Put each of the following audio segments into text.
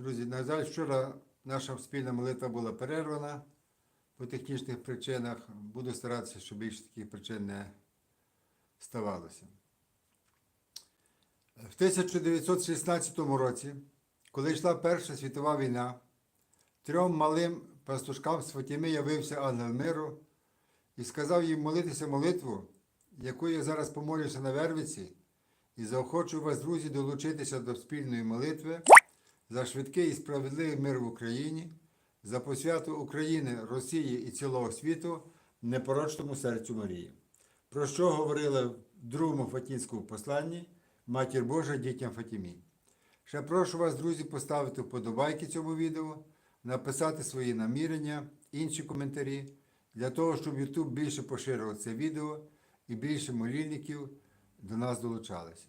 Друзі, на жаль, вчора наша спільна молитва була перервана по технічних причинах. Буду старатися, щоб більше таких причин не ставалося. В 1916 році, коли йшла Перша світова війна, трьом малим пастушкам з Фатіми явився ангел миру і сказав їм молитися молитву, яку я зараз помолюся на Вервиці, і заохочу вас, друзі, долучитися до спільної молитви за швидкий і справедливий мир в Україні, за посвяту України, Росії і цілого світу непорочному серцю Марії. Про що говорили в другому Фатінському посланні Матір Божа дітям Фатімі. Ще прошу вас, друзі, поставити вподобайки цьому відео, написати свої намірення, інші коментарі, для того, щоб YouTube більше поширював це відео і більше молільників до нас долучалися.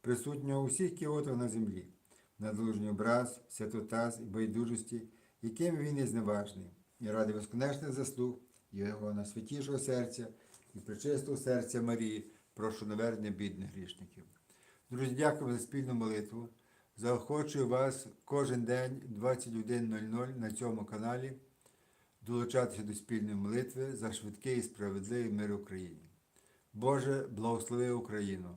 присутнього у всіх кіотах на землі, надлужний образ, святотаз і байдужості, яким він є зневажний, і ради безконечних заслуг Його на святішого серця і причистого серця Марії, прошу навернення бідних грішників. Друзі, дякую за спільну молитву. Заохочую вас кожен день 21.00 на цьому каналі долучатися до спільної молитви за швидкий і справедливий мир Україні. Боже, благослови Україну!